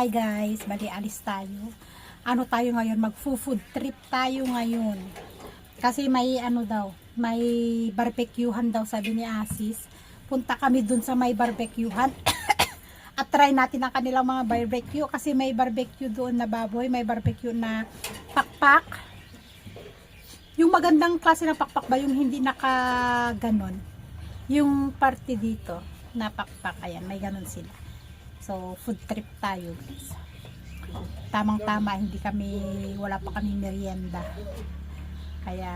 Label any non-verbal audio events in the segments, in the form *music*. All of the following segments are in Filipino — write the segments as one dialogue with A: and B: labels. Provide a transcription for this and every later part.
A: Hi guys, bali alis tayo. Ano tayo ngayon? Mag-food trip tayo ngayon. Kasi may ano daw, may barbecuehan daw sabi ni Asis. Punta kami dun sa may barbecuehan. *coughs* At try natin ang kanilang mga barbecue kasi may barbecue doon na baboy, may barbecue na pakpak. Yung magandang klase ng pakpak ba yung hindi naka ganon? Yung party dito na ayan, may ganon sila. So, food trip tayo, guys. Tamang-tama, hindi kami, wala pa kami merienda. Kaya,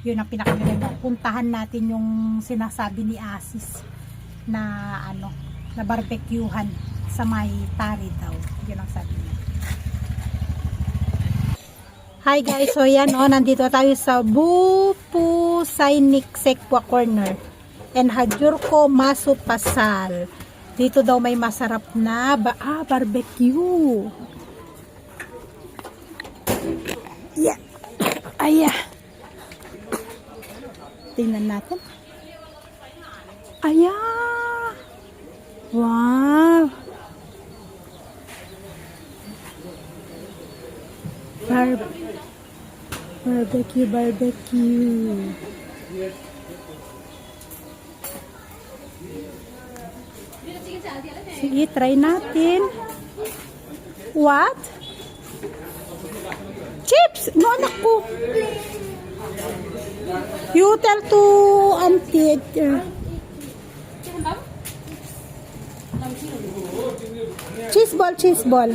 A: yun ang pinakamerienda. Puntahan natin yung sinasabi ni Asis na ano, na barbecuehan sa may tari daw. Yun ang sabi niya. Hi guys, so yan oh, nandito tayo sa Bupu Sainik Sekwa Corner and Hajurko Masu Pasal. Dito daw may masarap na ba ah, barbecue. Yeah. Aya. Tingnan natin. Aya. Wow. Bar barbecue, barbecue. Sige, try natin. What? Chips! No, anak ko. You tell to auntie. cheese ball, cheese ball.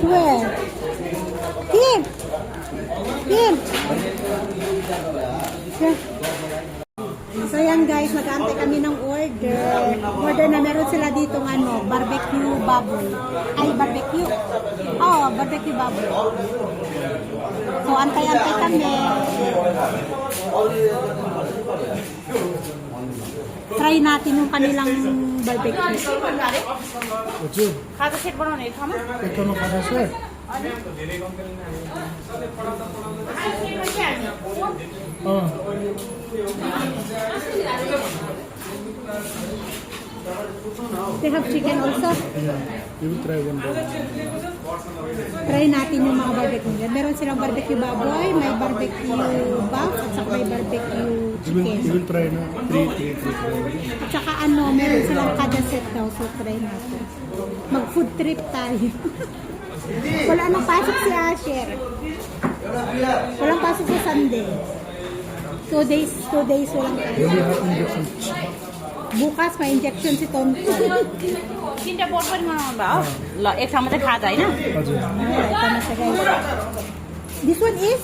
A: Where? Here. Here. So yan guys, nag-aantay kami ng order. Order na meron sila dito ng ano, barbecue baboy. Ay, barbecue. Oh, barbecue baboy. So, antay-antay kami. Try natin yung kanilang barbecue.
B: ito
C: nung kada sir. Oh.
A: They have chicken also.
C: You will try one day.
A: Try natin yung mga barbecue nila. Meron silang barbecue baboy, may barbecue buff, at saka may barbecue
C: chicken. You will try na. Three, three, three, three.
A: At saka ano, meron silang kada set daw, so try natin. Mag-food trip tayo. *laughs* Wala nang pasok si Asher. Walang pasok sa Sunday. Two days, two days walang pasok. Bukas may
B: बुकास में इंजेक्शन से तो तीनटा बोतल में भाव
C: ल
A: एक साथ चाहिँ खाजा हैन this one is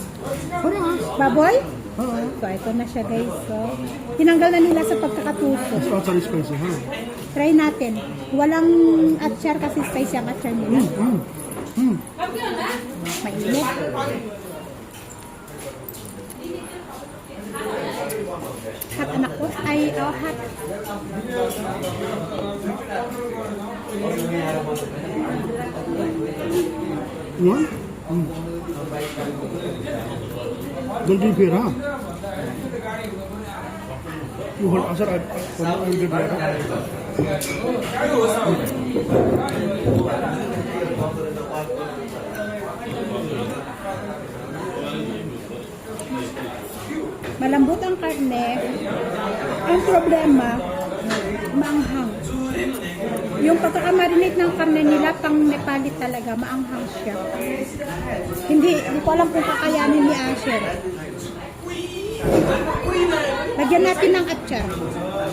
A: baboy
C: Oo.
A: So, ito na siya guys. So, tinanggal na nila sa pagkakatuso.
C: It's not spicy, huh?
A: Try natin. Walang atchar kasi spicy ang atchar nila.
C: Mm, mm, mm.
A: Mainit. hat anak ko ay oh,
C: hat Yan? Hmm. Ganti pera. Asar ay.
A: Malambot ang karne. Ang problema, maanghang. Yung pagkakamarinate ng karne nila, pang Nepali talaga, maanghang siya. Hindi, hindi ko alam kung kakayanin ni Asher. Lagyan natin ng atchar.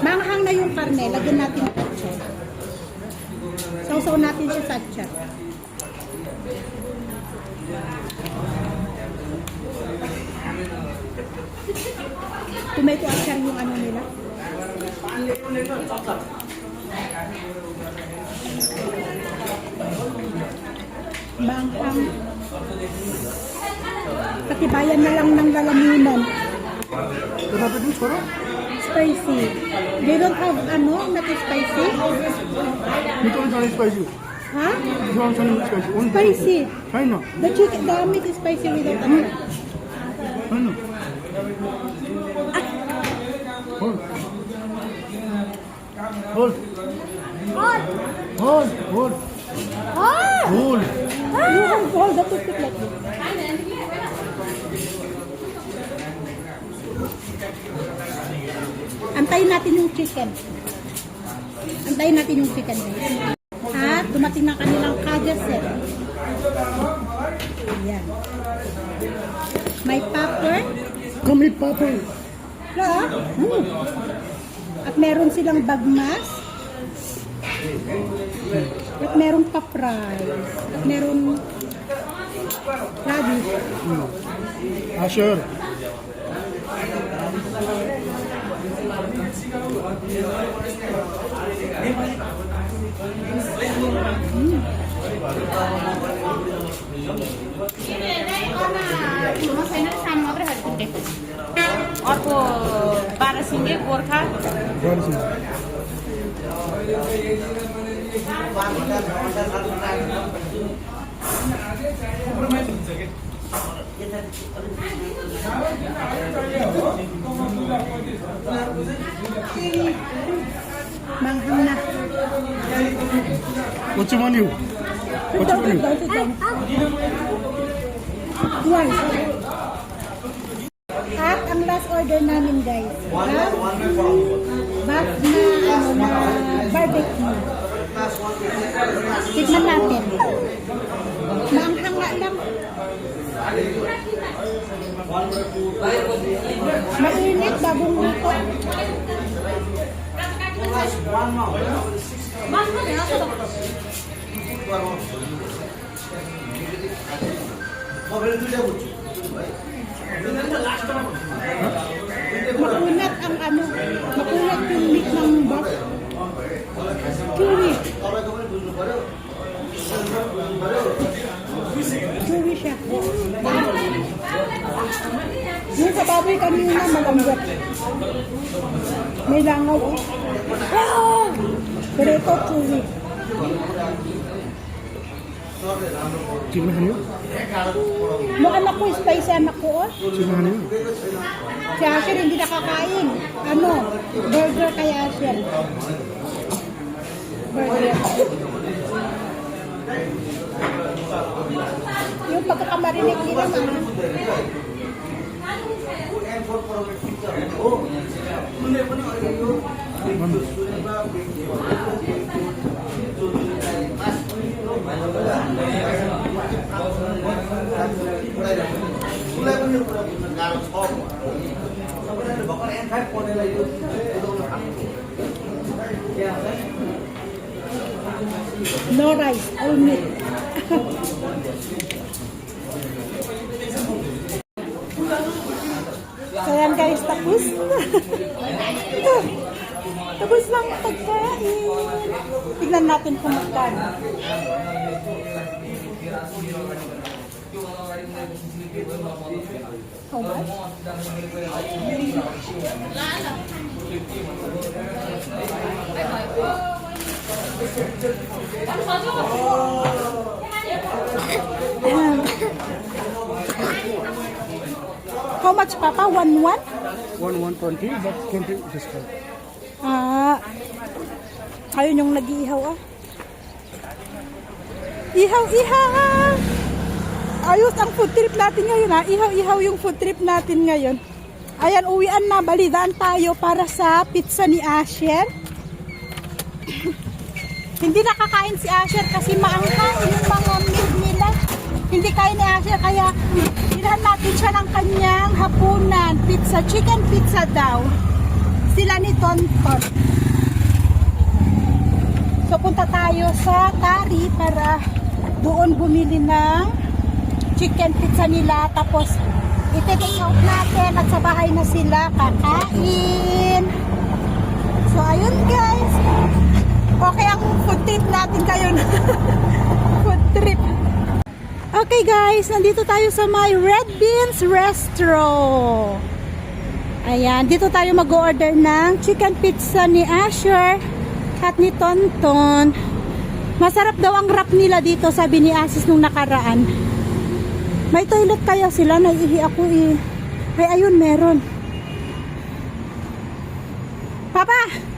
A: Maanghang na yung karne, lagyan natin ng atchar. Sausaw natin siya sa atchar. Tomato atchar yung ano nila. Manghang. Pati Atibayan na lang ng lalamunan. Spicy. They don't have ano, not spicy?
C: Ito ang Chinese spicy.
A: Ha?
C: Ito ang Chinese spicy.
A: Spicy.
C: China.
A: The chicken, the meat is spicy without ano.
C: Hold. Hold. Hold.
A: Ah!
C: Hold.
A: You can hold the toothpick like this. Antayin natin yung chicken. Antayin natin yung chicken guys. At dumating na kanilang kaja set. Ayan. May.
C: Come eat papa.
A: Wala ah. Hmm. At meron silang bagmas. At meron pa-fry. At meron radish.
C: Asher.
B: अर्को बाह्र सिङ्गे Gorkha
C: What is it?
A: Manghang na.
C: What's your menu? What's your menu?
A: Don't sit down. Yan. At ang last order namin guys. Ha? Bak na ano na barbecue. Tignan natin. Maanghang nga lang. Mainit bagong luto. Makunat Baboy kanina malambot. May langaw. Ah! Pero ito chewy.
C: Chicken honey?
A: Yung anak ko, spicy anak ko, oh.
C: Chicken honey?
A: Si Asher hindi nakakain. Ano? Burger kay Asher. Burger. Yung pagkakamarinig nila, मन पराउने हो कुनै पनि अहिले यो सूर्यमा उसलाई पनि
C: यो कुरा गाह्रो छ सबैजना भर्खर एन्फाइभ पढ्नेलाई यो
A: Not ice, all milk. Tapos lang ang pagkain. Tignan natin kung magkano. How much? How much, Papa? One one?
C: One one twenty, but twenty discount.
A: Ah, ayun yung nag-iihaw ah. Ihaw, ihaw! Ayos ang food trip natin ngayon ha. Ihaw, ihaw yung food trip natin ngayon. Ayan, uwian na. Balidaan tayo para sa pizza ni Asher. *coughs* Hindi nakakain si Asher kasi maangkang yung mga meat nila. Hindi kain ni Asher kaya bilhan natin siya ng kanyang hapunan. Pizza, chicken pizza daw. Sila ni Tonton. So punta tayo sa Tari para doon bumili ng chicken pizza nila. Tapos iti-take out natin at sa bahay na sila kakain. So ayun guys. Okay ang food trip natin kayo. *laughs* food trip. Okay guys, nandito tayo sa my Red Beans Restro. Ayan, dito tayo mag-order ng chicken pizza ni Asher at ni Tonton. Masarap daw ang wrap nila dito, sabi ni Asis nung nakaraan. May toilet kaya sila, naiihi ako eh. Ay, ayun, meron. Papa!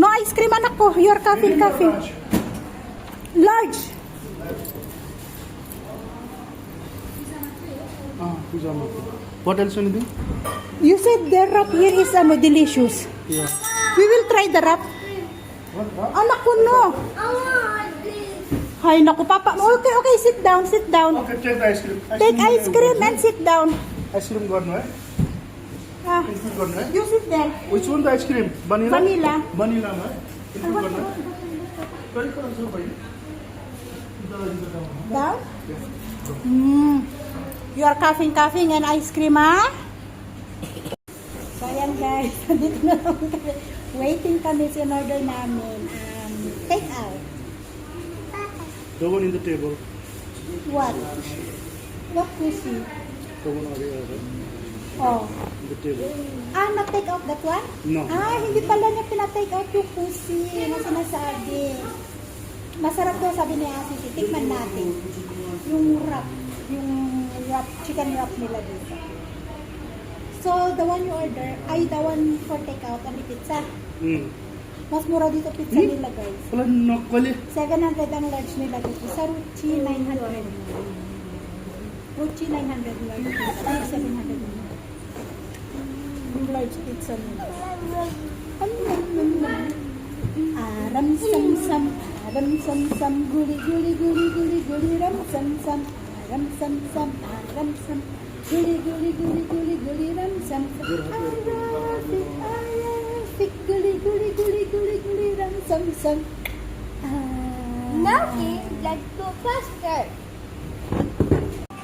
A: No ice cream anak ko. Your coffee, coffee. Large.
C: Ah, pizza maker. What else anything?
A: You said the wrap here is ano, delicious.
C: Yeah.
A: We will try the wrap.
C: What?
A: Anak ko no. Hay naku papa. Okay, okay, sit down, sit down.
C: Okay, take the ice cream.
A: Take ice cream and sit down.
C: Ice cream gone, right?
A: Ah,
C: Ice cream gone, right?
A: you sit there.
C: Which one the ice cream? Vanilla?
A: Vanilla.
C: Vanilla, right? Ice
A: I
C: cream
A: want
C: gone, right? Very good, sir, bhai.
A: Down? Mm. You are coughing, coughing and ice cream, ha? So, ayan guys. *laughs* Dito na kami. Waiting kami sa order namin. Um, take out.
C: The one in the table.
A: What? What pussy?
C: The one over here?
A: Oh.
C: The table.
A: Ah, na-take out that one?
C: No.
A: Ah, hindi pala niya pina-take out yung pussy na sinasabi. Masarap daw sabi ni Ate, tikman natin. Yung wrap, yung wrap, chicken wrap nila dito. So, the one you order, ay the one for take out, ang pizza.
C: Hmm.
A: Mas mura dito pizza
C: Hmm?
A: nila guys.
C: Wala nakwali.
A: 700 ang large nila dito. Sa Ruchi, 900. Ruchi, 900 large. Ay, 700 naman. Yung large pizza. Aram sam sam, aram sam sam, guri guri guri guri guri ram sam sam, aram sam sam, aram sam, guri guri guri guri guri ram sam sam, arafik arafik, guri guri guri guri guri ram sam sam. Now
D: we let's go faster.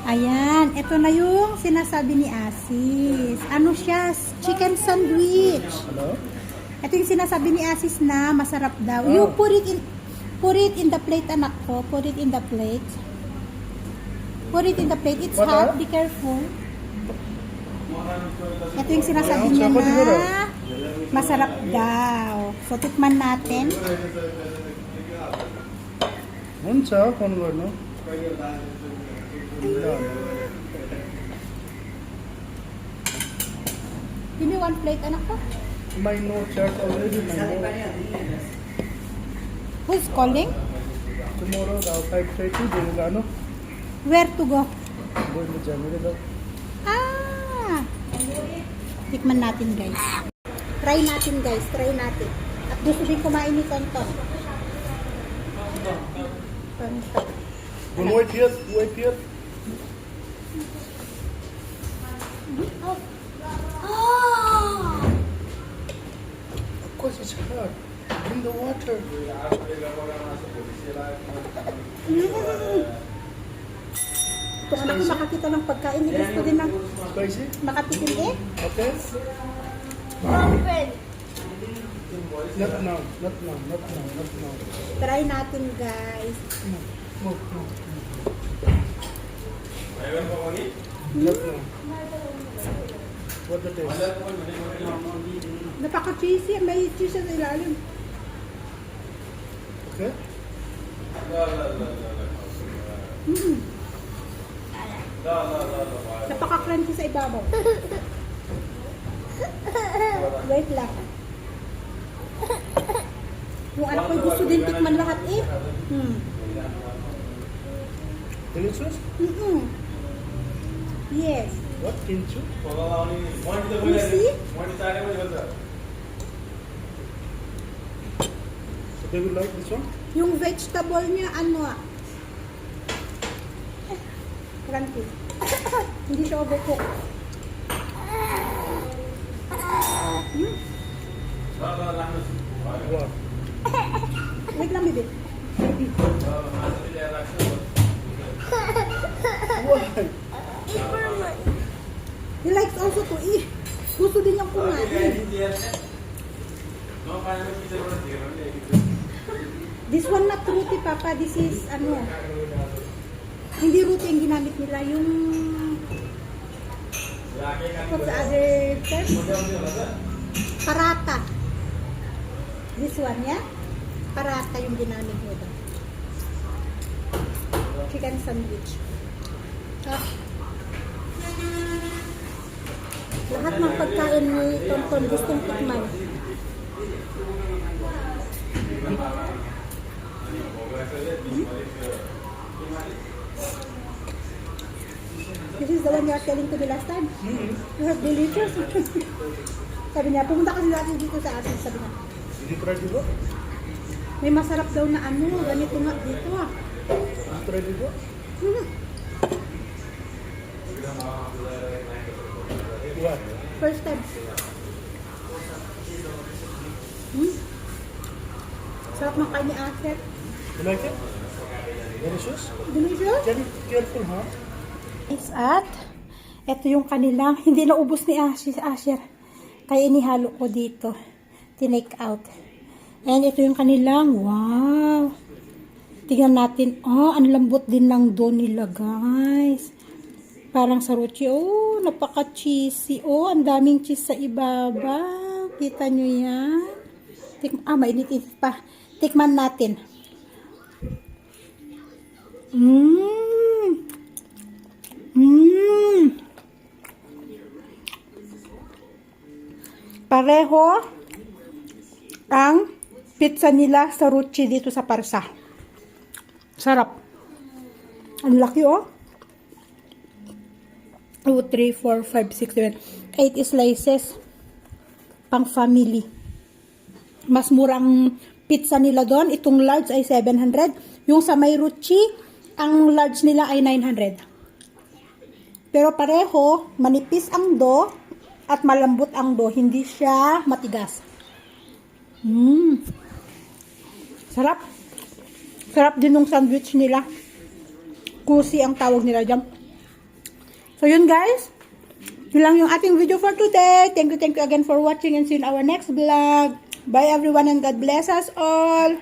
A: Ayan, ito na yung sinasabi ni Asis. Ano siya? Chicken sandwich. Ito yung sinasabi ni Asis na masarap daw.
C: Oh.
A: You put it in put it in the plate anak ko. Put it in the plate. Put it in the plate. It's
C: What
A: hot.
C: Are?
A: Be careful. Ito yung sinasabi niya na masarap daw. So, tikman natin.
C: Unsa, kung ano?
A: Give me one plate anak ko.
C: My no chat already my no.
A: Who's calling?
C: Tomorrow the outside try to do ano?
A: Where to go?
C: Go in the January daw.
A: Ah! Tikman natin guys. Try natin guys, try natin. At gusto din kumain ni Tonton. Tonton.
C: Wait here, wait here.
D: Oh,
C: Of course it's hard. In the water.
A: Anak ko makakita ng pagkain. Ni gusto din ng
C: Spicy?
A: makatikim eh.
C: Okay?
D: open.
C: Not now, not now, not now, not now.
A: Try natin guys.
C: Move, move, move. Not now. What the taste?
A: Napaka-cheesy. May cheese sa ilalim.
C: Okay?
A: Mm. Napaka-crunchy sa ibabaw. Wait lang. Yung anak ko gusto din tikman lahat eh. Hmm.
C: Delicious?
A: Mm-mm. Yes.
C: What? Kinchu?
A: You see?
C: So they will like this one?
A: Yung vegetable niya, ano ah. Crunchy. *coughs* Hindi siya overcook. Hmm?
C: What?
A: He likes also to eat. Gusto din niyang kumain. This one not roti, Papa. This is, ano, hindi roti yung ginamit nila. Yung, what's the other term? Parata. This one, yeah? Parata yung ginamit nila. Chicken sandwich. Ah. Lahat ng pagkain ni Tonton gustong tikman. This is the one you are telling to me last time. You have delicious. *laughs* sabi niya, pumunta kasi dati dito sa atin. Sabi niya,
C: Hindi try dito?
A: may masarap daw na ano, ganito nga dito ah.
C: Try dito?
A: Hmm.
C: What?
A: First time. Hmm? Sarap ng kain ni Aset.
C: You like it? Delicious?
A: Delicious.
C: You careful, huh?
A: is at ito yung kanilang hindi na ubos ni Asher, Asher. kaya inihalo ko dito tinake out and ito yung kanilang wow tingnan natin oh ang lambot din ng dough nila guys parang saruchi oh napaka cheesy oh ang daming cheese sa ibabaw kita nyo yan Tik ah mainit-init pa tikman natin mmm Mmm. Pareho ang pizza nila sa Ruchi dito sa Parsa. Sarap. Ang laki oh. 2, 3, 4, 5, 6, 7. 8 slices. Pang family. Mas murang pizza nila doon. Itong large ay 700. Yung sa may Ruchi, ang large nila ay 900. Pero pareho, manipis ang do at malambot ang do. Hindi siya matigas. Mmm. Sarap. Sarap din ng sandwich nila. Kusi ang tawag nila dyan. So yun guys. Yun lang yung ating video for today. Thank you, thank you again for watching and see you in our next vlog. Bye everyone and God bless us all.